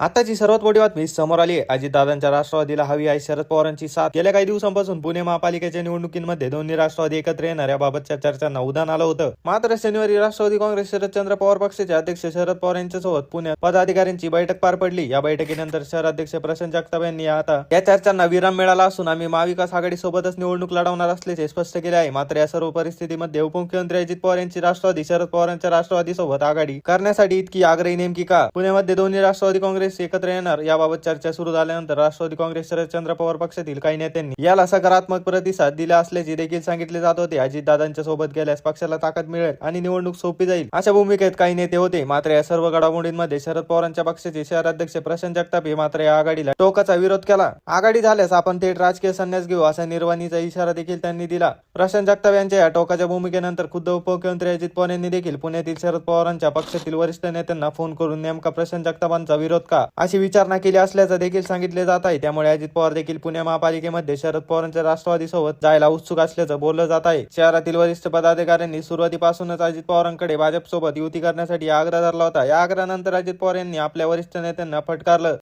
आताची सर्वात मोठी बातमी समोर आली आहे. अजितदादांच्या राष्ट्रवादीला हवी आहे शरद पवारांची साथ. गेल्या काही दिवसांपासून पुणे महापालिकेच्या निवडणुकीमध्ये दोन्ही राष्ट्रवादी एकत्र येणार याबाबतच्या चर्चांना उदाहरण आलं होतं. मात्र शनिवारी राष्ट्रवादी काँग्रेस शरदचंद्र पवार पक्षाचे अध्यक्ष शरद पवार यांच्यासोबत पुण्यात पदाधिकाऱ्यांची बैठक पार पडली. या बैठकीनंतर शहराध्यक्ष प्रशांत जगताप यांनी आता या चर्चांना विराम मिळाला असून आम्ही महाविकास आघाडी सोबतच निवडणूक लढवणार असल्याचे स्पष्ट केले आहे. मात्र या सर्व परिस्थितीमध्ये उपमुख्यमंत्री अजित पवार यांची राष्ट्रवादी शरद पवारांच्या राष्ट्रवादी सोबत आघाडी करण्यासाठी इतकी आग्रही नेमकी का? पुण्यामध्ये दोन्ही राष्ट्रवादी काँग्रेस एकत्र येणार याबाबत चर्चा सुरू झाल्यानंतर राष्ट्रवादी काँग्रेस शरदचंद्र पवार पक्षातील काही नेत्यांनी याला सकारात्मक प्रतिसाद दिला असल्याचे देखील सांगितले जात होते. अजितदादांच्या सोबत गेल्यास पक्षाला ताकद मिळेल आणि निवडणूक सोपी जाईल. अशा भूमिकेत काही नेते होते. मात्र या सर्व घडामोडींमध्ये शरद पवारांच्या पक्षाचे शहराध्यक्ष प्रशांत जगताप हे मात्र या आघाडीला टोकाचा विरोध केला. आघाडी झाल्यास आपण थेट राजकीय संन्यास घेऊ असा निर्वाणीचा इशारा देखील त्यांनी दिला. प्रशांत जगताप यांच्या या टोकाच्या भूमिकेनंतर खुद्द उपमुख्यमंत्री अजित पवार यांनी देखील पुण्यातील शरद पवारांच्या पक्षातील वरिष्ठ नेत्यांना फोन करून नेमका प्रशांत जगतापांचा विरोध का? अशी विचारणा केली असल्याचं देखील सांगितले जात आहे. त्यामुळे अजित पवार देखील पुणे महापालिकेमध्ये शरद पवारांच्या राष्ट्रवादी सोबत जायला उत्सुक असल्याचं बोललं जात आहे. शहरातील वरिष्ठ पदाधिकाऱ्यांनी सुरुवातीपासूनच अजित पवारांकडे भाजपसोबत युती करण्यासाठी आग्रह धरला होता. या आग्रहानंतर अजित पवार यांनी आपल्या वरिष्ठ नेत्यांना फटकारलं.